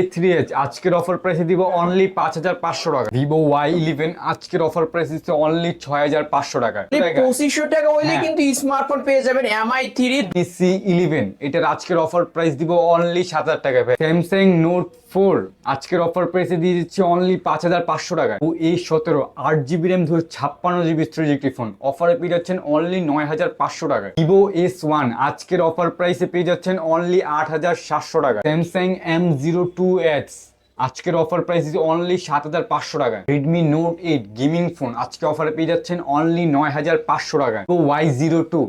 এ three H আজকের offer প্রাইসে দিব অনলি পাঁচ হাজার পাঁচশো টাকা। ভিভো ওয়াই ইলেভেন আজকের অফার প্রাইস দিচ্ছে অনলি ছয় হাজার পাঁচশো টাকা। পঁচিশশো টাকা হইলে হ্যাঁ। কিন্তু স্মার্টফোন পেয়ে যাবেন এমআই থ্রি সি ইলেভেন এটার আজকের অফার প্রাইস দিব অনলি সাত হাজার টাকা। স্যামসাং নোট ফোর আজকের অফার প্রাইসে দিয়ে দিচ্ছি অনলি পাঁচ হাজার পাঁচশো টাকা। ও এই সতেরো আট জিবি র্যাম ধরে ছাপ্পান্ন জিবি স্টোরেজ একটি ফোন অফারে পেয়ে যাচ্ছেন অনলি নয় হাজার পাঁচশো টাকা। ভিভো এস ওয়ান আজকের অফার প্রাইসে পেয়ে যাচ্ছেন অনলি আট হাজার সাতশো টাকা। Samsung M zero two X আজকের অফার প্রাইস দিচ্ছে অনলি সাত হাজার পাঁচশো টাকা Redmi Note eight gaming phone আজকে অফারে পেয়ে যাচ্ছেন অনলি নয় হাজার পাঁচশো টাকা ওয়াই জিরো টু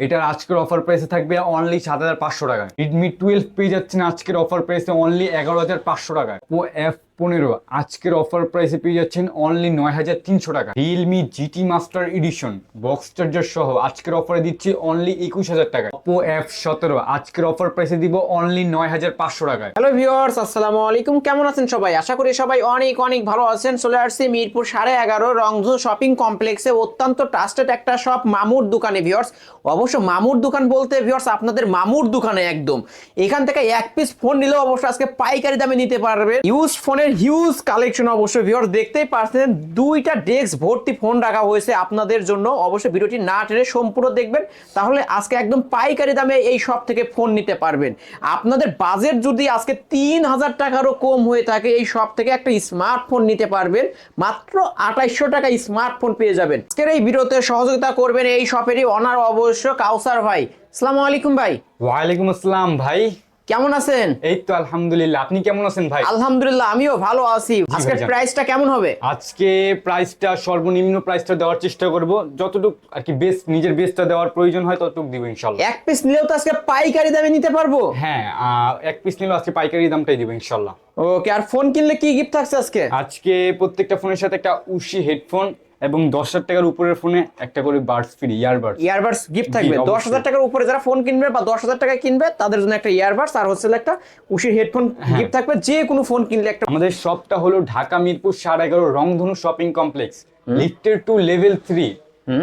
এটার আজকের অফার প্রাইসে থাকবে অনলি সাত হাজার পাঁচশো টাকা রেডমি টুয়েলভ পেয়ে যাচ্ছেন আজকের অফার প্রাইসে অনলি এগারো হাজার পাঁচশো টাকা ও এফ পনেরো। আজকের অফার প্রাইসে পেয়ে যাচ্ছেন অনলি নয় হাজার তিনশো টাকা। Realme GT master edition box charger সহ আজকের অফারে দিচ্ছি অনলি একুশ হাজার টাকা। ওপো এফ সতেরো, আজকের অফার প্রাইসে দিব অনলি নয় হাজার পাঁচশো টাকা হ্যালো ভিউয়ার্স আসসালামু আলাইকুম। কেমন আছেন সবাই? আশা করি সবাই অনেক অনেক ভালো আছেন। চলে আসছি মিরপুর সাড়ে এগারো, রংধনু শপিং কমপ্লেক্সে অত্যন্ত ট্রাস্টেড একটা শপ মামুর দোকানে ভিউয়ার্স অবশ্য মামুর দোকান বলতে ভিউয়ার্স আপনাদের মামুর দোকানে একদম। এখান থেকে এক পিস ফোন নিলেও অবশ্য আজকে পাইকারি দামে নিতে পারবে ইউজ ফোনের হিউজ কালেকশন অবশ্যই ভিউয়ার্স দেখতেই পারছেন। দুইটা ডেস্ক ভর্তি ফোন রাখা হয়েছে আপনাদের জন্য। অবশ্যই ভিডিওটি না টেনে সম্পূর্ণ দেখবেন। তাহলে আজকে একদম পাইকারি দামে এই সব থেকে ফোন নিতে পারবেন। আপনাদের বাজেট যদি আজকে তিন হাজার টাকারও কম হয়ে থাকে, এই সব থেকে একটা স্মার্টফোন নিতে পারবেন। মাত্র আঠাইশশো টাকা স্মার্টফোন পেয়ে যাবেন। আজকের এই ভিডিওতে সহযোগিতা করবেন এই শপেরই অনার অবশ্য কাউসার ভাই। আসসালামু আলাইকুম ভাই। ওয়ালাইকুম আসসালাম ভাই। কেমন আছেন? এই তো আলহামদুলিল্লাহ। আপনি কেমন আছেন ভাই? আলহামদুলিল্লাহ আমিও ভালো আছি। ভাইজান। প্রাইসটা কেমন হবে? আজকে প্রাইসটা সর্বনিম্ন প্রাইসটা দেওয়ার চেষ্টা করব। যতটুকু আর কি বেস্ট নিজের বেস্টটা দেওয়ার প্রয়োজন হয় ততটুকু দিব ইনশাল্লাহ। এক পিস নিলেও তো আজকে পাইকারি দামে নিতে পারব? হ্যাঁ এক পিস নিলে আজকে পাইকারি দামটাই দিব ইনশাল্লাহ। ওকে আর ফোন কিনলে কি গিফট থাকছে আজকে? আজকে প্রত্যেকটা ফোনের সাথে একটা উশি হেডফোন এবং দশ হাজার টাকার উপরের ফোনে একটা করে buds free earbuds earbuds gift থাকবে। দশ হাজার টাকার উপরে যারা ফোন কিনবে বা দশ হাজার টাকায় কিনবে তাদের জন্য একটা ইয়ারবাডস আর হচ্ছে একটা উশির হেডফোন। গিফট থাকবে। যে কোনো ফোন কিনলে একটা আমাদের শপটা হলো ঢাকা মিরপুর সাড়ে এগারো রংধনু শপিং কমপ্লেক্স লিফটের টু লেভেল থ্রি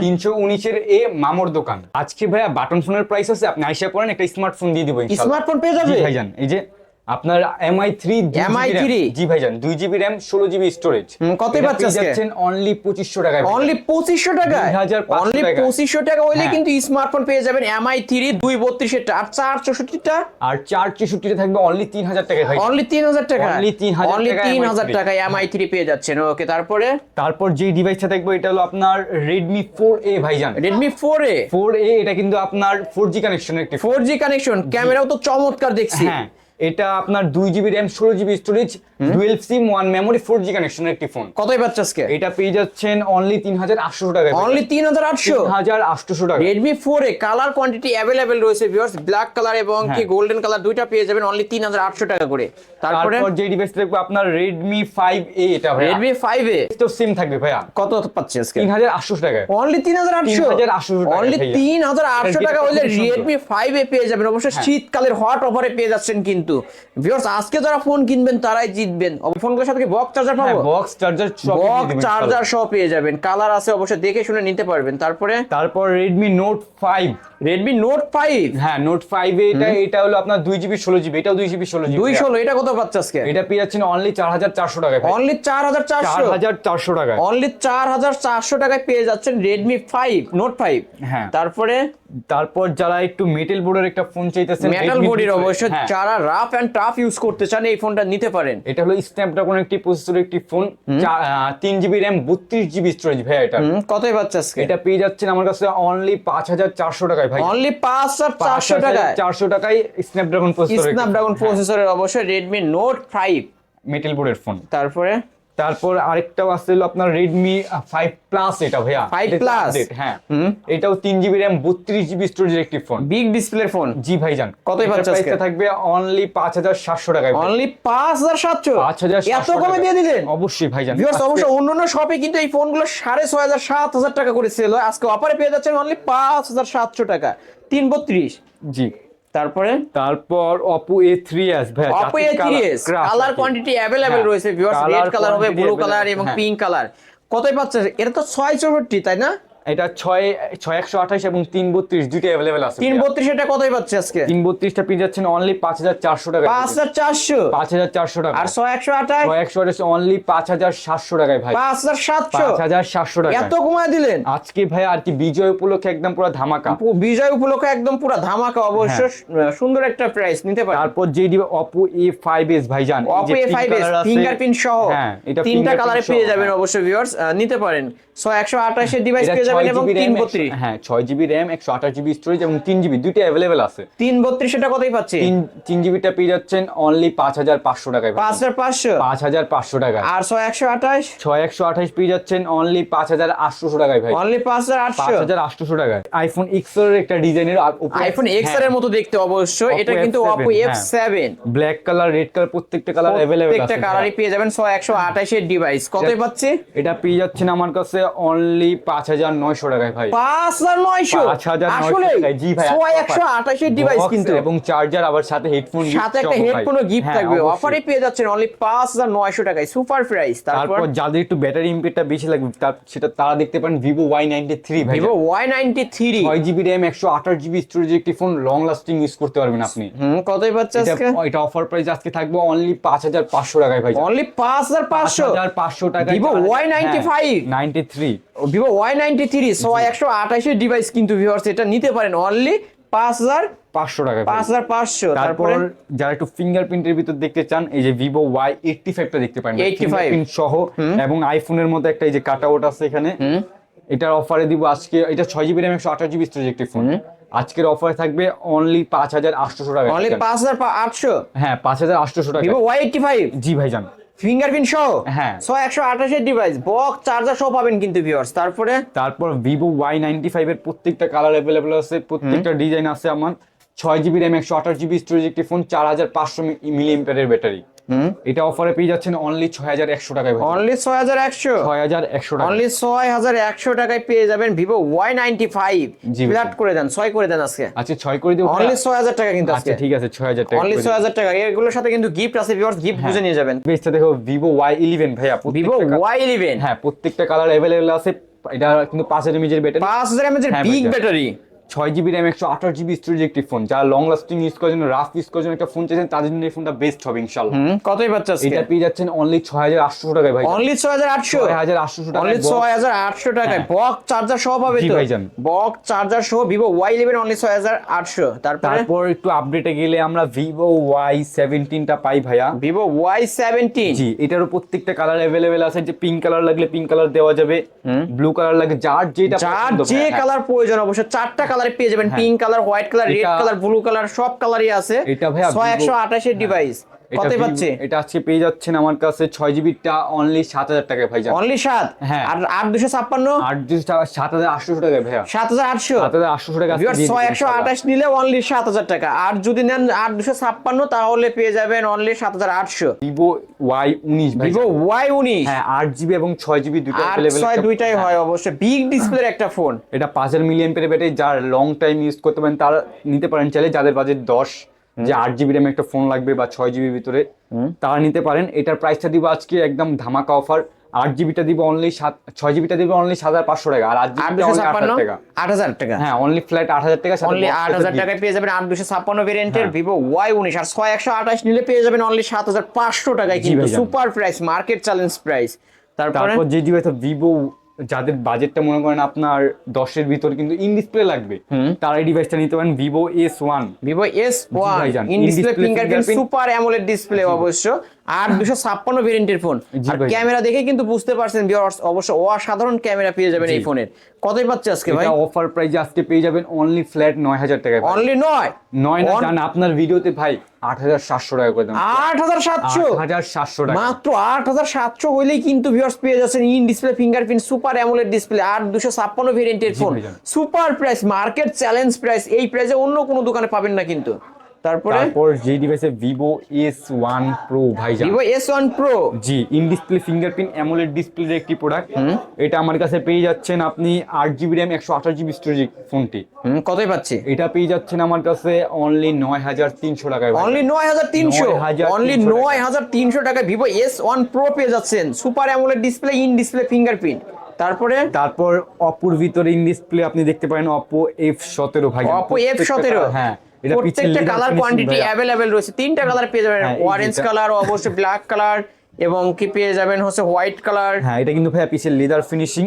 তিনশো উনিশের এ মামর দোকান। আজকে ভাইয়া বাটন ফোনের প্রাইস আছে আপনি আইসা করেন একটা স্মার্টফোন দিয়ে দিব ইনশাল্লাহ। স্মার্টফোন পেয়ে যাবে? ভাইজান এই যে আপনার এমআই থ্রি MI3 জি ভাইজান দুই জিবি র্যাম ষোলো জিবি স্টোরেজ হুম, কতই পাচ্ছে আজকে? যাচ্ছেন অনলি পঁচিশশো টাকায় অনলি পঁচিশশো টাকা 2500 অনলি পঁচিশশো টাকা হইলে হ্যাঁ। কিন্তু স্মার্টফোন পেয়ে যাবেন এমআই থ্রি দুই বত্রিশের আর চার চৌষট্টিটা? আর চার চৌষট্টিতে থাকবে অনলি তিন হাজার টাকায় ভাই অনলি তিন হাজার টাকা Only 3000 অনলি তিন হাজার টাকা এমআই থ্রি পেয়ে যাচ্ছেন। ওকে তারপরে? তারপর যে ডিভাইসটা থাকবে এটা হলো আপনার রেডমি ফোর এ ভাইজান। Redmi four A four A এটা কিন্তু আপনার ফোর জি কানেকশন একটি ফোর জি। কানেকশন ক্যামেরাও তো চমৎকার দেখছি। হ্যাঁ। এটা আপনার দুই জিবি র্যাম ষোলো GB storage dual SIM one memory four G কানেকশনের একটি ফোন কতই পাচ্ছে আজকে? এটা পেয়ে যাচ্ছেন অনলি তিন হাজার আটশো টাকায় অনলি তিন হাজার আটশো? হাজার আটশোশো টাকা Redmi four A colour quantity available রয়েছে ভিউয়ার্স ব্ল্যাক কালার এবং কি হ্যাঁ। গোল্ডেন কালার দুইটা পেয়ে যাবেন অনলি তিন হাজার আটশো টাকা করে। তারপরে? যে ডিভাইস থাকবে আপনার রেডমি ফাইভ এ এটা রেডমি ফাইভ এ তো সিম থাকবে ভাইয়া। কত পাচ্ছে আজকে? তিন হাজার আটশো টাকা অনলি তিন হাজার আটশো? 3800 টাকা অনলি তিন হাজার আটশো টাকা হলে। রেডমি ফাইভ এ পেয়ে যাবেন। অবশ্যই হ্যাঁ। শীতকালের হট অফারে পেয়ে যাচ্ছেন কিন্তু। ভিউয়ার্স আজকে যারা ফোন কিনবেন তারাই জিতবেন। ফোন ফোনগুলোর সাথে বক্স চার্জার পাবো? বক্স চার্জার বক্স চার্জার সব পেয়ে যাবেন। কালার আছে অবশ্যই দেখে শুনে নিতে পারবেন। তারপরে? তারপর Redmi Note five Redmi Note five হ্যাঁ নোট ফাইভ এটা এটা হলো আপনার দুই জিবি ষোলো জিবি এটাও দুই জিবি ষোলো জিবি দুই ষোলো এটা কত পাচ্ছে আজকে? এটা পেয়ে যাচ্ছেন অনলি চার হাজার চারশো টাকায় অনলি চার হাজার চারশো? হাজার চারশো টাকায়। অনলি চার হাজার চারশো টাকায় পেয়ে যাচ্ছেন রেডমি ফাইভ নোট ফাইভ হ্যাঁ। তারপরে? তারপর যারা একটু মেটেল বোর্ডের একটা ফোন চাইতেছেন মেটাল Note- অবশ্যই হ্যাঁ, যারা রাফ অ্যান্ড টাফ ইউজ করতে চান এই ফোনটা নিতে পারেন। এটা হলো স্ন্যাপড্রাগন একটি প্রসেসর একটি ফোন তিন জিবি র্যাম বত্রিশ জিবি স্টোরেজ ভাই এটা। কতই পাচ্ছে আজকে? এটা পেয়ে যাচ্ছেন আমার কাছে অনলি পাঁচ হাজার চারশো টাকায়। ভাই। অনলি চারশো টাকায়। চারশো টাকায় স্ন্যাপড্রাগন প্রসেসর স্ন্যাপড্রাগন প্রসেসরের অবশ্যই রেডমি নোট ফাইভ মেটেল বোর্ডের ফোন তারপরে? তারপর আরেকটাও আসছে হলো আপনার রেডমি ফাইভ প্লাস এটা ভাইয়া। 5 এটা Plus? হ্যাঁ। এটাও তিন জিবি র্যাম বত্রিশ জিবি স্টোরেজের একটি ফোন বিগ ডিসপ্লে ফোন জি ভাইজান। কতই এটার পাচ্ছে থাকবে অনলি পাঁচ হাজার সাতশো টাকায় অনলি পাঁচ হাজার সাতশো? পাঁচ হাজার এত কমে দিয়ে দিলেন? অবশ্যই ভাইজান। ভিউয়ার্স আজকে- অবশ্য অন্যান্য শপে কিন্তু এই ফোনগুলো সাড়ে ছয় হাজার সাত হাজার টাকা করে সেল হয়। আজকে অফারে পেয়ে যাচ্ছেন অনলি পাঁচ হাজার সাতশো টাকা। তিন বত্রিশ। জি। তারপরে? তারপর Oppo A3s ভাই Oppo A3s colour quantity available হ্যাঁ, রয়েছে ভিউয়ার্স রেড কালার হবে ব্লু কালার এবং হ্যাঁ। পিঙ্ক কালার কতই পাচ্ছে এটা তো ছয় চৌষট্টি তাই না? এটা ছয় ছয় একশো আঠাশ এবং তিন বত্রিশ দুইটা অ্যাভেলেবেল আছে তিন বত্রিশ এটা কতই পাচ্ছে আজকে? তিন বত্রিশটা পেয়ে যাচ্ছেন অনলি পাঁচ হাজার চারশো টাকা পাঁচ হাজার চারশো? পাঁচ হাজার চারশো টাকা। আর ছয় একশো আঠাশ? ছয় একশো আঠাশ অনলি পাঁচ হাজার সাতশো টাকায় ভাই। পাঁচ হাজার সাতশো? পাঁচ হাজার সাতশো টাকা এত কমায় দিলেন? আজকে ভাই আর কি বিজয় উপলক্ষে একদম পুরো ধামাকা। বিজয় উপলক্ষে একদম পুরো ধামাকা অবশ্য হ্যাঁ। সুন্দর একটা প্রাইস নিতে পারেন। তারপর যে দিবে অপো এ ফাইভ এস ভাইজান এই যে অপো এ ফাইভ। ফিঙ্গারপ্রিন্ট সহ। হ্যাঁ এটা তিনটা কালারে পেয়ে যাবেন হ্যাঁ। অবশ্যই ভিউয়ার্স নিতে পারেন। ছয় একশো আঠাশের ডিভাইস পেয়ে 6 এবং তিন বত্রিশ। হ্যাঁ ছয় জিবি র্যাম একশো আঠাশ জিবি স্টোরেজ এবং তিন জিবি দুইটা অ্যাভেলেবেল আছে। তিন বত্রিশ এটা কতই পাচ্ছি তিন তিন জিবিটা পেয়ে যাচ্ছেন অনলি পাঁচ হাজার পাঁচশো টাকায় পাঁচ হাজার পাঁচশো? পাঁচ হাজার পাঁচশো টাকায়। আর ছয় একশো আঠাশ? ছয় একশো আঠাশ পেয়ে যাচ্ছেন অনলি পাঁচ হাজার আটশোশো টাকায় ভাই। অনলি পাঁচ হাজার পাঁচ আটশো হাজার আটশোশো টাকায়। আইফোন এক্সের একটা ডিজাইনের আইফোন এক্সের মতো দেখতে অবশ্যই। এটা কিন্তু Oppo F. Seven black colour red colour প্রত্যেকটা কালার অ্যাভেলেবেল প্রত্যেকটা কালারই পেয়ে যাবেন ছয় একশো আঠাশের ডিভাইস কতই পাচ্ছি? এটা পেয়ে যাচ্ছেন আমার কাছে অনলি পাঁচ হাজার নয়শো টাকায় ভাই। পাঁচ হাজার নয়শো 5,900 আসলে টাকায়, জি ভাই, ছয় একশো আঠাশের ডিভাইস কিন্তু। এবং চার্জার আবার সাথে হেডফোন সাথে একটা হেডফোন গিফট থাকবে। অফারে পেয়ে যাচ্ছেন অনলি পাঁচ হাজার নয়শো টাকায়। সুপার প্রাইস তারপর যাদের একটু ব্যাটারি ইম্পেটটা বেশি লাগবে তার সেটা তারা দেখতে পারেন Vivo Y ninety three Vivo Y ninety three ছয় জিবি র্যাম একশো আঠাশ জিবি স্টোরেজ একটি ফোন লং লাস্টিং ইউজ করতে পারবেন আপনি। কতই পাচ্ছে এটা আজকে? এটা অফার প্রাইস আজকে থাকবে অনলি পাঁচ হাজার পাঁচশো টাকায় ভাই। অনলি পাঁচ হাজার পাঁচশো। হাজার পাঁচশো টাকা Vivo Y95 ninety three Vivo Y ninety three ছয় একশো আঠাশের ডিভাইস কিন্তু ভিউয়ার্স এটা নিতে পারেন অনলি পাঁচ হাজার পাঁচশো টাকা পাঁচ হাজার পাঁচশো তারপর যারা একটু ফিঙ্গারপ্রিন্টের ভিতর দেখতে চান এই যে ভিভো ওয়াই এইটটি ফাইভটা দেখতে পারেন 85 ফিঙ্গারপ্রিন্ট সহ। এবং আইফোনের মধ্যে একটা এই যে কাট আউট আছে এখানে। এটার অফারে দিব আজকে এটা ছয় জিবি র্যাম একশো আঠাশ জিবি স্টোরেজ একটি ফোন আজকের অফারে থাকবে অনলি পাঁচ হাজার আটশোশো টাকা। অনলি পাঁচ হাজার আটশো? হ্যাঁ পাঁচ হাজার আটশোশো টাকা। ভিভো ওয়াই এইটটি ফাইভ জি ভাইজান। ফিঙ্গারপ্রিন্ট সহ? হ্যাঁ। ছয় একশো আঠাশের ডিভাইস বক্স চার্জার সহ পাবেন কিন্তু ভিউয়ার্স তারপরে? তারপর ভিভো ওয়াই নাইনটি ফাইভ এর প্রত্যেকটা কালার অ্যাভেলেবল আছে প্রত্যেকটা ডিজাইন আছে আমার। ছয় জিবি র্যাম একশো আঠাশ জিবি স্টোরেজ একটি ফোন চার হাজার পাঁচশো মিলি ব্যাটারি এটা অফারে পেয়ে যাচ্ছেন অনলি ছয় হাজার একশো টাকায় অনলি ছয় হাজার একশো? ছয় হাজার একশো টাকা অনলি ছয় হাজার একশো টাকায় পেয়ে যাবেন Vivo Y ninety five. Flat করে দেন ছয় করে দেন আজকে। আচ্ছা ছয় করে দিব। অনলি ছয় হাজার টাকা কিন্তু আজকে। আচ্ছা ঠিক আছে ছয় হাজার টাকা অনলি ছয় হাজার টাকা। এগুলোর সাথে কিন্তু গিফট আছে ভিউয়ার্স গিফট বুঝে নিয়ে যাবেন। বেসটা দেখো ভিভো ওয়াই ইলেভেন ভাইয়া ভিভো ওয়াই ইলেভেন। হ্যাঁ প্রত্যেকটা কালার অ্যাভেলেবেল আছে। এটা কিন্তু পাঁচ হাজার এমএজের ব্যাটারি পাঁচ হাজার হ্যাঁ, বিগ ব্যাটারি ছয় জিবি র্যাম একশো আঠাশ জিবি স্টোরেজ একটি ফোন যারা লং লাস্টিং ইউজ করার জন্য রাফ ইউজ করার জন্য একটা ফোন চাইছেন তাদের জন্য এই ফোনটা বেস্ট হবে ইনশাল্লাহ কতই পাচ্ছে এটা পেয়ে যাচ্ছেন অনলি ছয় হাজার আটশো টাকায় ভাই। অনলি ছয় হাজার আটশো? ছয় হাজার আটশো টাকায় অনলি ছয় হাজার আটশো টাকায়। হ্যাঁ। বক্স চার্জার সহ পাবে তো। বক্স চার্জার সহ ভিভো ওয়াই ইলেভেন অনলি ছয় হাজার আটশো। তারপরে? তারপর একটু আপডেটে গেলে আমরা ভিভো ওয়াই সেভেন্টিনটা পাই ভাইয়া। ভিভো ওয়াই সেভেন্টিন জি এটারও প্রত্যেকটা কালার অ্যাভেলেবেল আছে। যে পিঙ্ক কালার লাগলে পিঙ্ক কালার দেওয়া যাবে। ব্লু কালার লাগলে যার যেটা যার যে হ্যাঁ। কালার প্রয়োজন অবশ্য চারটা কালারে পেয়ে যাবেন। Pink colour white colour red colour blue colour সব কালারই আছে এটা ছয় একশো আঠাশের ডিভাইস কতই পাচ্ছে? এটা আজকে পেয়ে যাচ্ছেন আমার কাছে ছয় জিবিটা অনলি সাত হাজার টাকায় ভাই অনলি সাত? হ্যাঁ। আর আট দুশো ছাপ্পান্ন? আট দুশো সাত হাজার আটশোশো টাকায় ভাইয়া। সাত হাজার আটশো? সাত হাজার আটশোশো টাকা ছয় একশো আঠাশ নিলে অনলি সাত হাজার টাকা। আর যদি নেন আট দুশো ছাপ্পান্ন তাহলে পেয়ে যাবেন অনলি সাত হাজার আটশো। ভিভো ওয়াই উনিশ ভিভো ওয়াই উনিশ? হ্যাঁ আট জিবি এবং ছয় জিবি দুটো ছয় দুইটাই হয়। অবশ্যই। বিগ ডিসপ্লের একটা ফোন এটা পাঁচ হাজার মিলিয়ন পেরে ব্যাটারি যার লং টাইম ইউজ করতে পারেন তারা নিতে পারেন চাইলে যাদের বাজেট দশ যে আট জিবি র্যাম একটা ফোন লাগবে বা ছয় জিবির ভিতরে তারা নিতে পারেন। এটার প্রাইসটা দিব আজকে একদম ধামাকা অফার আট জিবিটা দিব অনলি সাত ছয় জিবিটা দিব অনলি সাত হাজার পাঁচশো টাকা আর আট জিবি আট হাজার টাকা। আট হাজার টাকা? হ্যাঁ অনলি ফ্ল্যাট আট হাজার টাকা অনলি আট হাজার টাকায় পেয়ে যাবেন আট দুশো ছাপ্পান্ন ভেরিয়েন্টের। ভিভো ওয়াই উনিশ আর ছয় একশো আঠাশ নিলে পেয়ে যাবেন অনলি সাত হাজার পাঁচশো টাকায় কিন্তু super price market challenge price তারপর? যে ডিভাইস ভিভো যাদের বাজেটটা মনে করেন আপনার দশের ভিতর কিন্তু ইন ডিসপ্লে লাগবে তারা এই ডিভাইসটা নিতে পারেন Vivo S one Vivo S one in display fingerprint super AMOLED display অবশ্য। আর দুশো ছাপ্পান্ন ভেরিয়েন্টের ফোন। আর ক্যামেরা দেখে কিন্তু বুঝতে পারছেন viewers, অবশ্য অসাধারণ ক্যামেরা পেয়ে যাবেন এই। ফোনের। কতই পাচ্ছে আজকে ভাই? অফার প্রাইজে আজকে পেয়ে যাবেন অনলি ফ্ল্যাট নয় হাজার টাকায় ভাই। অনলি নয়? নয় না জান আপনার ভিডিওতে ভাই আট হাজার সাতশো টাকা করে দেন আট হাজার সাতশো? হাজার সাতশো টাকা। মাত্র আট হাজার সাতশো হইলেই কিন্তু ভিউয়ার্স পেয়ে যাচ্ছেন in display fingerprint super AMOLED display আর দুশো ছাপ্পান্ন ভেরিয়েন্টের phone. Super price market challenge price এই প্রাইসে অন্য কোনো দোকানে পাবেন না কিন্তু। তারপরে? তারপর যে ডিভাইসে ভিভো এস ওয়ান প্রো ভাইজান। ভিভো এস ওয়ান প্রো জি ইন ডিসপ্লে ফিঙ্গারপ্রিন্ট অ্যামোলেড ডিসপ্লের একটি প্রোডাক্ট এটা আমার কাছে পেয়ে যাচ্ছেন আপনি আট জিবি র্যাম একশো আঠাশ জিবি স্টোরেজ ফোনটি কতই পাচ্ছি? এটা পেয়ে যাচ্ছেন আমার কাছে অনলি নয় হাজার তিনশো টাকায় অনলি নয় হাজার তিনশো? অনলি নয় হাজার তিনশো টাকায় ভিভো এস ওয়ান প্রো পেয়ে যাচ্ছেন। Super AMOLED display in display fingerprint তারপরে? তারপর অপোর ভিতরে ইন ডিসপ্লে আপনি দেখতে পারেন অপো এফ সতেরো ভাই অপো এফ সতেরো? হ্যাঁ। প্রত্যেকটা কালার কোয়ান্টিটি অ্যাভেলেবেল রয়েছে। তিনটা কালার পেয়ে যাবেন। হ্যাঁ, অরেঞ্জ কালার অবশ্যই ব্ল্যাক কালার এবং কি পেয়ে যাবেন হচ্ছে হোয়াইট কালার হ্যাঁ এটা কিন্তু ভাইয়া পিছের লেদার ফিনিশিং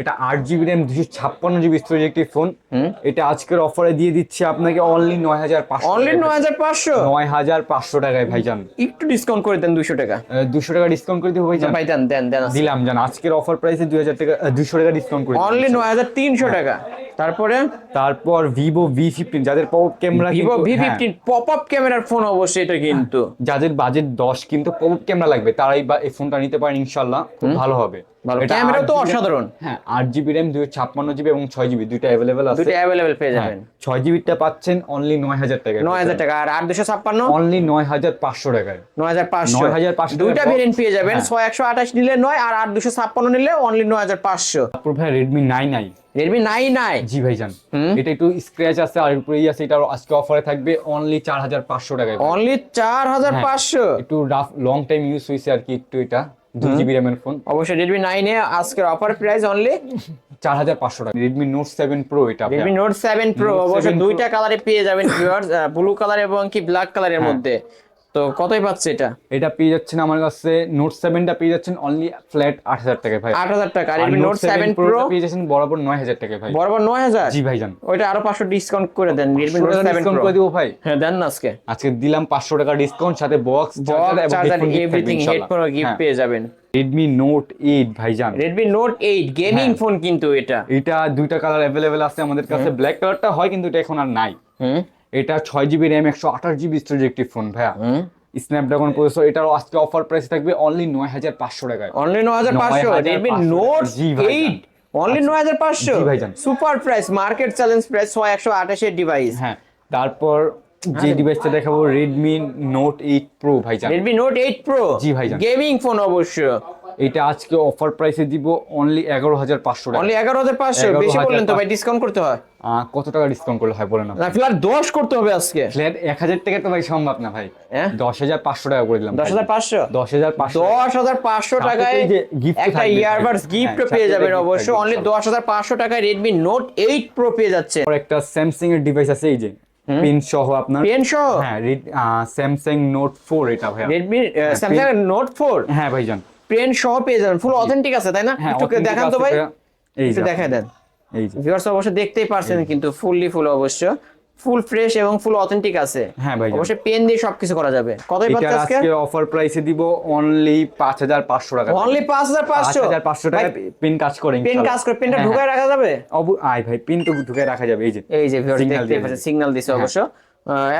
এটা আট জিবি র্যাম দুশো ছাপ্পান্ন জিবি স্টোরেজ একটি ফোন এটা আজকের অফারে দিয়ে দিচ্ছে আপনাকে অনলি নয় হাজার পাঁচশো অনলি নয় হাজার পাঁচশো? নয় হাজার পাঁচশো টাকায় ভাইজান। একটু ডিসকাউন্ট করে দেন দুশো টাকা। দুশো টাকা ডিসকাউন্ট করে দিব ভাইজান। ভাই দেন দেন দেন। দিলাম জান আজকের অফার প্রাইসে দুই হাজার টাকা দুশো টাকা ডিসকাউন্ট করে অনলি নয় হাজার তিনশো টাকা। তারপরে? তারপর ভিভো ভি ফিফটিন যাদের pop camera Vivo V fifteen pop up ক্যামেরার ফোন অবশ্যই এটা কিন্তু। যাদের বাজেট দশ কিন্তু পপ ক্যামেরা লাগবে তারাই বা এই ফোনটা নিতে পারেন ইনশাল্লাহ খুব ভালো হবে। ক্যামেরা তো অসাধারণ। হ্যাঁ আট জিবি র্যাম দুই ছাপ্পান্ন জিবি এবং ছয় জিবি দুইটা অ্যাভেলেবেল আছে। দুটো অ্যাভেলেবেল পেয়ে হ্যাঁ, যাবেন ছয় জিবিটা পাচ্ছেন অনলি নয় হাজার টাকা নয় হাজার টাকা আর আট দুশো ছাপ্পান্ন? অনলি নয় হাজার পাঁচশো টাকায়। নয় হাজার পাঁচশো। 9,500 দুইটা ভেরিয়েন্ট পেয়ে যাবেন হ্যাঁ। ছয় একশো আঠাশ নিলে নয় আর আট দুশো ছাপ্পান্ন নিলে অনলি নয় হাজার পাঁচশো। তারপর ভাই Redmi nine i Redmi nine নাই জি ভাই ভাইজান এটা একটু স্ক্র্যাচ আছে আর উপরেই আছে এটা আজকে অফারে থাকবে অনলি চার হাজার পাঁচশো টাকায়। অনলি চার হাজার হ্যাঁ। পাঁচশো? একটু রাফ লং টাইম ইউজ হয়েছে আর কি একটু এটা। দুই জিবি র্যামের ফোন অবশ্যই রেডমি নাইনে আজকের অফার প্রাইস অনলি চার হাজার পাঁচশো টাকা। রেডমি নোট সেভেন প্রো এটা রেডমি নোট সেভেন প্রো অবশ্যই দুইটা কালারে পেয়ে যাবেন ভিউয়ার্স ব্লু কালার এবং কি ব্ল্যাক কালারের। মধ্যে। তো কতই পাচ্ছে এটা? এটা পেয়ে যাচ্ছেন আমার কাছে নোট সেভেনটা পেয়ে যাচ্ছেন অনলি ফ্ল্যাট আট হাজার টাকায় ভাই। আট হাজার টাকা। আর নোট সেভেন প্রো পেয়ে যাচ্ছেন বরাবর নয় হাজার টাকায় ভাই। বরাবর নয় হাজার? জি ভাইজান ওইটা আরও পাঁচশো ডিসকাউন্ট করে দেন Redmi Note seven discount pro করে দিব ভাই। হ্যাঁ দেন না আজকে। আজকে দিলাম পাঁচশো টাকা ডিসকাউন্ট সাথে box charger everything headphone gift. পেয়ে যাবেন। রেডমি নোট এইট ভাইজান Redmi Note eight gaming. Phone কিন্তু এটা। এটা দুইটা কালার অ্যাভেলেবেল আছে আমাদের কাছে। ব্ল্যাক কালারটা হয় কিন্তু এটা এখন আর নাই। হুম। এটা ছয় জিবি র্যাম একশো আঠাশ জিবি স্টোরেজ একটি ফোন ভাইয়া। স্ন্যাপড্রাগন প্রসেসর এটারও আজকে অফার প্রাইস থাকবে অনলি নয় হাজার পাঁচশো টাকায়। অনলি নয় হাজার পাঁচশো? 9,500 রেডমি নোট জি। এইট অনলি নয় হাজার পাঁচশো? Super price market challenge price ছয় একশো আঠাশের ডিভাইস হ্যাঁ। তারপর যে ডিভাইসটা দেখাবো রেডমি নোট এইট প্রো ভাইজান। রেডমি নোট এইট প্রো জি ভাইজান। গেমিং ফোন অবশ্য। এটা আজকে অফার প্রাইসে দিব অনলি এগারো হাজার পাঁচশো টাকা। অনলি এগারো হাজার পাঁচশো? বেশি বললেন তো ভাই ডিসকাউন্ট করতে হয়। কত টাকা ডিসকাউন্ট করলে হয় বলেন না ফ্ল্যাট দশ করতে হবে আজকে। ফ্ল্যাট এক হাজার টাকা তো ভাই সম্ভব না ভাই। হ্যাঁ? দশ হাজার পাঁচশো টাকা করে দিলাম দশ হাজার পাঁচশো? দশ হাজার পাঁচশো। দশ হাজার পাঁচশো টাকায় একটা ইয়ারবাডস গিফট হ্যাঁ, পেয়ে যাবেন অবশ্য অনলি দশ হাজার পাঁচশো টাকায় রেডমি নোট এইট প্রো পেয়ে যাচ্ছে। একটা স্যামসাং এর ডিভাইস আছে এই যে পেন সহ আপনার। পেন সহ? হ্যাঁ স্যামসাং নোট ফোর এটা ভাইয়া রেডমি স্যামসাং নোট ফোর হ্যাঁ ভাইজান। পেন সহ পেয়ে যাবেন। ফুল অথেন্টিক আছে তাই না? হ্যাঁ একটু দেখান তো ভাই। একটু যে। দেখাই দেন। এই যে। ভিউয়ার্স অবশ্য দেখতেই পারছেন কিন্তু ফুললি ফুল অবশ্য। ফুল ফ্রেশ এবং ফুল অথেন্টিক আছে। হ্যাঁ ভাইজান। অবশ্যই পেন দিয়ে সবকিছু করা যাবে। কতই এটা পাচ্ছে আজকে? আজকে অফার প্রাইসে দিব অনলি পাঁচ হাজার পাঁচশো টাকা। অনলি পাঁচ হাজার পাঁচ পাঁচশো হাজার পাঁচশো টাকা পেন কাজ করে পেন কাজ করে পেনটা হ্যাঁ, ঢুকায় রাখা যাবে? হ্যাঁ। আয় ভাই পেন তো ঢুকে রাখা যাবে এই যে। এই যে ভিউয়ার্স দেখতে পাচ্ছেন সিগন্যাল দিছে অবশ্য।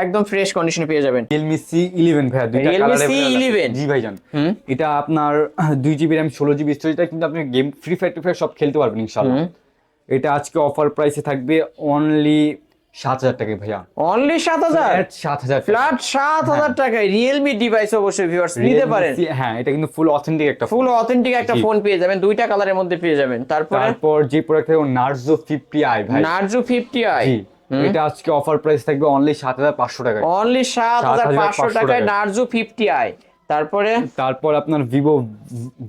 একদম ফ্রেশ কন্ডিশনে পেয়ে যাবেন। সি ইলেভেন ভাইয়া দুইটা Realme কালার C11 জি ভাইজান। এটা আপনার দুই জিবি র্যাম ষোলো জিবি স্টোরেজটা কিন্তু আপনি game Free Fire to Fire সব খেলতে পারবেন ইনশাল্লাহ এটা আজকে অফার প্রাইসে থাকবে অনলি সাত হাজার টাকা ভাইয়া। অনলি সাত হাজার? সাত হাজার ফ্ল্যাট সাত হাজার টাকায় রিয়েলমি ডিভাইস অবশ্যই ভিউয়ার্স নিতে পারেন। হ্যাঁ এটা কিন্তু ফুল অথেন্টিক একটা ফুল অথেন্টিক একটা ফোন পেয়ে যাবেন দুইটা কালারের মধ্যে পেয়ে যাবেন। তারপর? তারপর যে প্রোডাক্ট থাকবে নার্জো ফিফটি আই ভাই। নার্জো ফিফটি আই এটা আজকে অফার প্রাইস থাকবে অনলি সাত হাজার পাঁচশো টাকা অনলি সাত হাজার পাঁচশো 7,500 টাকায়। নার্জো ফিফটি আই তারপরে? তারপর আপনার Vivo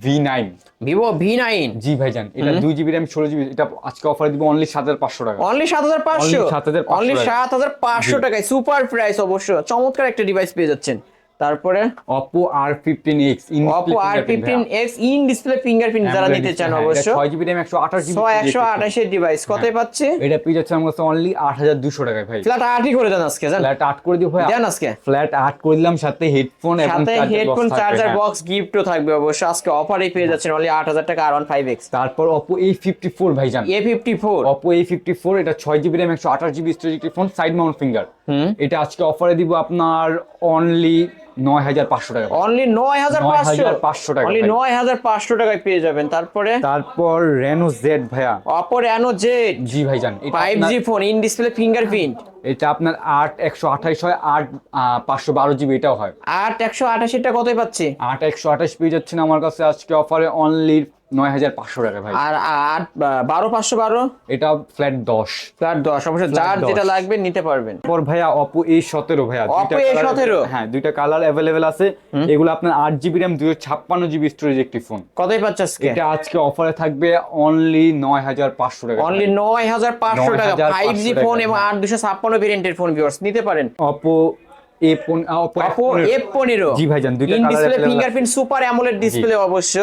V nine Vivo V nine জি ভাইজান এটা দুই জিবি র্যাম ষোলো জিবি এটা আজকে অফার দিব অনলি সাত হাজার পাঁচশো টাকা অনলি সাত হাজার পাঁচশো? সাত হাজার অনলি টাকা। সাত হাজার পাঁচশো টাকায়। সুপার প্রাইস অবশ্য। চমৎকার একটা ডিভাইস পেয়ে যাচ্ছেন। তারপরে আর fifteen X in display fingerprint যারা নিতে চান অবশ্য। হ্যাঁ, আঠাশ জিবি ছয় একশো আঠাশের ডিভাইস কতই পাচ্ছে? এটা পেয়ে যাচ্ছে আমার কাছে অনলি আট হাজার দুশো টাকায় ভাই। ফ্ল্যাট আটই করে দেন আজকে জান ফ্ল্যাট আট করে দিব ভাই দেন আজকে? ফ্ল্যাট আট করে দিলাম সাথে হেডফোন এবং সাথে হেডফোন চার্জার। বক্স গিফটও থাকবে অবশ্য। আজকে অফারে পেয়ে যাচ্ছেন অনলি আট হাজার টাকা আর ওয়ান ফাইভ এক্স তারপর A fifty four Oppo A fifty four এটা ছয় জিবি র্যাম একশো আঠাশ জিবি স্টোরেজ একটি ফোন সাইড মাউন্ট ফিঙ্গার এটা আজকে অফারে দিব আপনার অনলি নয় হাজার পাঁচশো টাকা অনলি নয় হাজার পাঁচশো? 9,500 টাকা অনলি নয় হাজার পাঁচশো টাকায় পেয়ে যাবেন। তারপরে? তারপর রেনো জেড ভাইয়া। অপো রেনো জেড জি ভাইজান এটা five G phone in display fingerprint এটা আপনার আট একশো আঠাশ হয় আট পাঁচশো বারো জিবি এটাও হয়। আট একশো আঠাশিটা কতই পাচ্ছি? আট একশো আঠাশ পেয়ে যাচ্ছেন আমার কাছে আজকে অফারে অনলি নয় হাজার পাঁচশো টাকা ভাই। আর আট বারো পাঁচশো বারো? এটা ফ্ল্যাট দশ। ফ্ল্যাট দশ অবশ্যই যার যেটা লাগবে নিতে পারবেন। পর ভাইয়া অপো এ সতেরো ভাইয়া Oppo colour- A17 হ্যাঁ দুইটা কালার অ্যাভেলেবেল আছে। এগুলো আপনার আট জিবি র্যাম দুইশো ছাপ্পান্ন জিবি স্টোরেজ একটি ফোন কতই পাচ্ছে আজকে? এটা আজকে অফারে থাকবে অনলি নয় হাজার পাঁচশো টাকা। অনলি নয় হাজার পাঁচশো টাকা। ফাইভ জি ফোন এবং। আট দুশো ছাপ্পান্ন ভেরিয়েন্টের ফোন ভিউয়ার্স নিতে পারেন। অপো অপো অপো এফ পনেরো। জি ভাইজান, দুইটা display fingerprint super AMOLED display অবশ্য।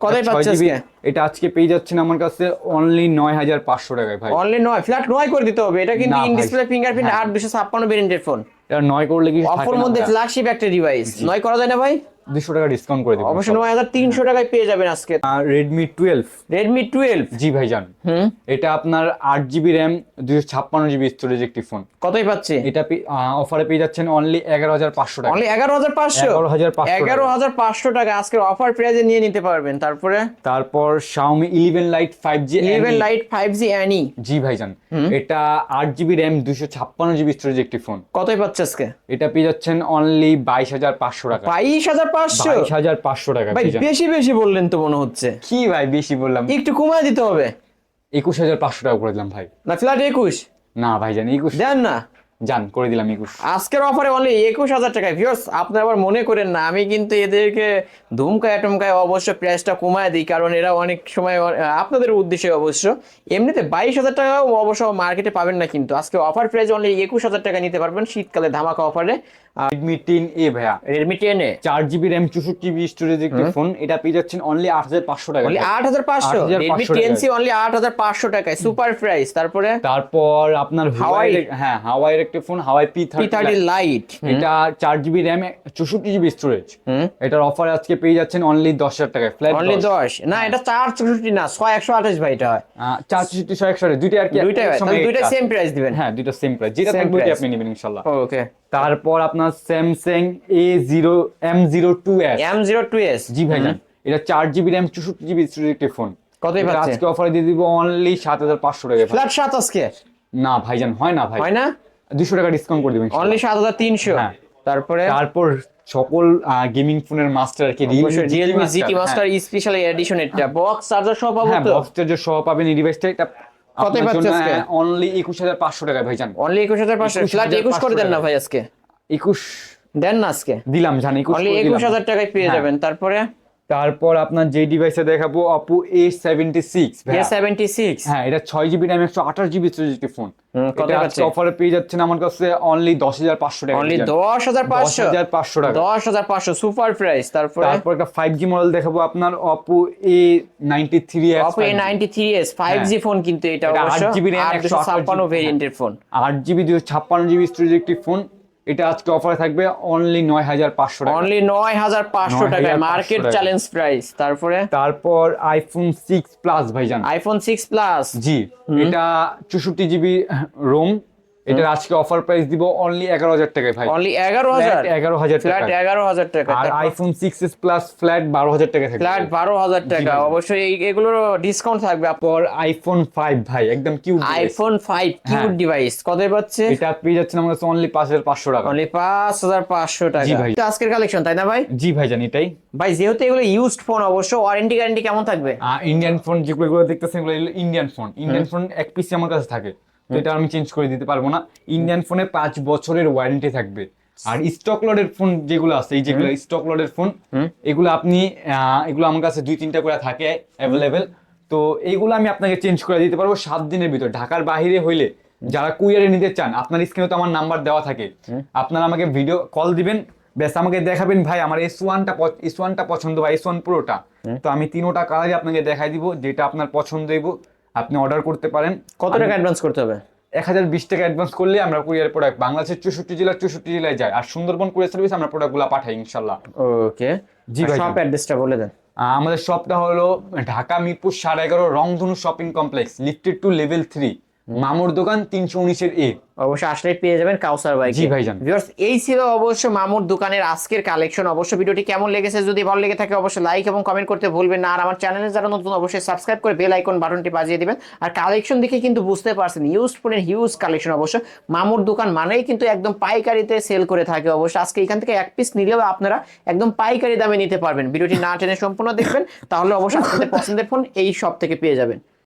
কতই ছয় পাচ্ছে জিবি আজকে? এটা আজকে পেয়ে যাচ্ছেন আমার কাছে অনলি নয় হাজার পাঁচশো টাকায় ভাই। অনলি নয় ফ্ল্যাট নয় করে দিতে হবে। এটা কিন্তু ইন ডিসপ্লে ফিঙ্গারপ্রিন্ট হ্যাঁ। আট দুশো ছাপ্পান্ন ভেরিয়েন্টের ফোন এটা নয় করলে কি অফার মধ্যে ফ্ল্যাগশিপ একটা ডিভাইস নয় করা যায় না ভাই? দুশো টাকা ডিসকাউন্ট করে দেবো অবশ্যই নয় হাজার তিনশো টাকায় পেয়ে যাবেন আজকে। রেডমি টুয়েলভ রেডমি টুয়েলভ জি ভাইজান। এটা আপনার আট জিবি র্যাম দুশো ছাপ্পান্ন জিবি স্টোরেজ একটি ফোন কতই পাচ্ছে? এটা অফারে পেয়ে যাচ্ছেন অনলি এগারো হাজার পাঁচশো টাকা। অনলি এগারো হাজার পাঁচশো? 11,500 এগারো হাজার পাঁচশো টাকা। আজকের অফার প্রাইজে নিয়ে নিতে পারবেন। তারপরে? তারপর Xiaomi eleven lite five G eleven lite five G NE জি ভাইজান। এটা আট জিবি র্যাম দুশো ছাপ্পান্ন জিবি স্টোরেজ একটি ফোন কতই পাচ্ছে আজকে? এটা পেয়ে যাচ্ছেন অনলি বাইশ হাজার পাঁচশো টাকা। বাইশ হাজার পাঁচশো? বাইশ হাজার পাঁচশো টাকা ভাই বেশি বেশি বললেন তো মনে হচ্ছে। কি ভাই বেশি বললাম? একটু কমায় দিতে হবে। একুশ হাজার পাঁচশো টাকা করে দিলাম ভাই। না ফ্ল্যাট একুশ। না ভাইজান একুশ। দেন না। জান করে দিলাম একুশ। আজকের অফারে অনলি একুশ হাজার টাকা ভিউয়ার্স আপনারা আবার মনে করেন না আমি কিন্তু এদেরকে ধুমকায় টুমকায় অবশ্য প্রাইসটা কমায় দিই কারণ এরা অনেক সময় আপনাদের উদ্দেশ্যে অবশ্য। এমনিতে বাইশ হাজার টাকাও অবশ্য মার্কেটে পাবেন না কিন্তু। আজকে অফার প্রাইস অনলি একুশ হাজার টাকা নিতে পারবেন শীতকালে ধামাকা অফারে রেডমি টেন এ ভাইয়া। রেডমি টেনে চার জিবি র্যাম চৌষট্টি জিবি স্টোরেজ একটি ফোন এটা পেয়ে যাচ্ছেন অনলি আট হাজার পাঁচশো টাকা আট হাজার পাঁচশো? রেডমি টেন সি অনলি আট হাজার পাঁচশো টাকায়। সুপার প্রাইস তারপরে? তারপর আপনার হাওয়াই। হ্যাঁ হাওয়াইয়ের একটি phone Huawei P thirty lite এটা চার জিবি র্যাম চৌষট্টি জিবি স্টোরেজ এটার অফার আজকে পেয়ে যাচ্ছেন অনলি দশ হাজার টাকায়। ফ্ল্যাট অনলি দশ। না এটা চার চৌষট্টি না ছয় একশো আঠাশ ভাই এটা হয়। চার চৌষট্টি ছয় একশো দুইটা আর কি হয় দুইটাই একটা। সেম প্রাইস দিবেন। হ্যাঁ দুইটা সেম প্রাইস যেটা থাকবে আপনি নেবেন ইনশাল্লাহ। ওকে তারপর আপনার Samsung A zero M zero two S M zero two S জি ভাইজান এটা চার জিবি র্যাম চৌষট্টি জিবি স্টোরেজ একটি ফোন কতই পাচ্ছে? আজকে অফারে দিয়ে দিব অনলি সাত হাজার পাঁচশো টাকা ফ্ল্যাট সাত আজকে? না ভাইজান হয় না ভাই। হয় না? দুশো টাকা ডিসকাউন্ট করে দেবেন। অনলি সাত হাজার তিনশো। হ্যাঁ। তারপরে? তারপর সকল গেমিং ফোনের মাস্টার আর কি Realme GT master special edition এটা বক্স চার্জার সব পাবো হ্যাঁ তো? বক্সের যে সহ পাবেন এই ডিভাইসটা এটা কতই পাচ্ছে আজকে? অনলি একুশ হাজার পাঁচশো টাকা ভাইজান। অনলি একুশ হাজার পাঁচশো। 21,500 ফ্ল্যাট একুশ করে দেন না ভাই আজকে? একুশ দেন না আজকে? দিলাম জান একুশ একুশ হাজার টাকায় পেয়ে হ্যাঁ। যাবেন তারপরে? তারপর আপনার যে ডিভাইসে দেখাবো Oppo A seventy six A seventy six হ্যাঁ এটা ছয় জিবি র্যাম একশো আঠাশ জিবি স্টোরেজ একটি ফোন অফারে পেয়ে যাচ্ছেন আমার কাছে অনলি দশ হাজার পাঁচশো টাকা। অনলি দশ হাজার পাঁচশো? 10,500 টাকা। দশ হাজার পাঁচশো সুপার প্রাইস তারপরে? তারপর একটা ফাইভ জি মডেল দেখাবো আপনার Oppo A ninety three Oppo A ninety three S five G phone কিন্তু এটা। এটা অবশ্য 8 GB RAM, আট দুশো 128 ছাপ্পান্ন ভেরিয়েন্টের ফোন আট জিবি দুশো ছাপ্পান্ন জিবি স্টোরেজ একটি ফোন এটা আজকে অফারে থাকবে অনলি নয় হাজার পাঁচশো টাকা। অনলি নয় হাজার পাঁচশো 9,500 টাকায়। মার্কেট চ্যালেঞ্জ প্রাইস তারপরে? তারপর আইফোন সিক্স প্লাস ভাইজান। আইফোন সিক্স প্লাস জি। এটা চৌষট্টি জিবি রোম এটার আজকে অফার প্রাইস দিব অনলি এগারো হাজার টাকায় ভাই। অনলি এগারো হাজার? এগারো হাজার ফ্ল্যাট এগারো হাজার টাকা আর iPhone six S plus flat বারো হাজার টাকা থাকবে। ফ্ল্যাট বারো হাজার টাকা অবশ্যই এগুলোর ডিসকাউন্ট থাকবে পর আইফোন ফাইভ ভাই একদম cute iPhone five cute. Device কত পাচ্ছে? এটা পেয়ে যাচ্ছেন আমার কাছে অনলি পাঁচ হাজার পাঁচশো টাকা। অনলি পাঁচ হাজার পাঁচশো টাকা। ভাই। এটা আজকের কালেকশন তাই না ভাই? জি ভাই জানি এটাই। ভাই যেহেতু এগুলো ইউজড ফোন অবশ্য ওয়ারেন্টি গ্যারান্টি কেমন থাকবে? ইন্ডিয়ান ফোন যেগুলো দেখতেছেন এগুলো ইন্ডিয়ান ফোন ইন্ডিয়ান ফোন এক পিসি আমার কাছে থাকে। তো এটা আমি চেঞ্জ করে দিতে পারব না। ইন্ডিয়ান ফোনে পাঁচ বছরের ওয়ারেন্টি থাকবে। আর স্টক লডের ফোন যেগুলো আছে এই যেগুলো স্টক লডের ফোন এগুলো আপনি এগুলো আমার কাছে দুই তিনটা করে থাকে অ্যাভেলেবেল তো এইগুলো আমি আপনাকে চেঞ্জ করে দিতে পারব সাত দিনের ভিতর। ঢাকার বাইরে হইলে যারা কুইয়ারে নিতে চান আপনার স্ক্রিনে তো আমার নাম্বার দেওয়া থাকে। আপনারা আমাকে ভিডিও কল দিবেন। ব্যাস আমাকে দেখাবেন ভাই আমার এস ওয়ানটা এস ওয়ানটা পছন্দ বা এস ওয়ান পুরোটা। তো আমি তিনোটা কালারই আপনাকে দেখাই দিব যেটা আপনার পছন্দ হইব। আপনি অর্ডার করতে পারেন। কত টাকা অ্যাডভান্স করতে হবে? এক হাজার বিশ টাকা অ্যাডভান্স করলে আমরা কুরিয়ার প্রোডাক্ট বাংলাদেশের চৌষট্টি জেলার চৌষট্টি জেলায় যায় আর সুন্দরবন কুরিয়ার সার্ভিস আমরা প্রোডাক্টগুলো পাঠাই ইনশাল্লাহ। ওকে জি ভাই। শপ অ্যাড্রেসটা বলে দেন। আমাদের শপটা হলো ঢাকা মিরপুর সাড়ে এগারো Rongdhonu shopping complex lifted to level three মামুর দোকান তিনশো উনিশের এ। অবশ্যই আসলে পেয়ে যাবেন কাউসার বাইক। জি ভাইজান। ভিউয়ার্স এই ছিল অবশ্য মামুর দোকানের আজকের কালেকশন অবশ্য ভিডিওটি কেমন লেগেছে যদি ভালো লেগে থাকে অবশ্যই লাইক এবং কমেন্ট করতে ভুলবেন না। আর আমার চ্যানেলে যারা নতুন অবশ্যই সাবস্ক্রাইব করে বেল আইকন বাটনটি বাজিয়ে দিবেন। আর কালেকশন দেখে কিন্তু বুঝতে পারছেন ইউজ ফোনের হিউজ কালেকশন অবশ্য। মামুর দোকান মানেই কিন্তু একদম পাইকারিতে সেল করে থাকে অবশ্য। আজকে এখান থেকে এক পিস নিলেও আপনারা একদম পাইকারি দামে নিতে পারবেন। ভিডিওটি না টেনে সম্পূর্ণ দেখবেন তাহলে অবশ্যই আপনাদের পছন্দের ফোন এই সব থেকে পেয়ে যাবেন।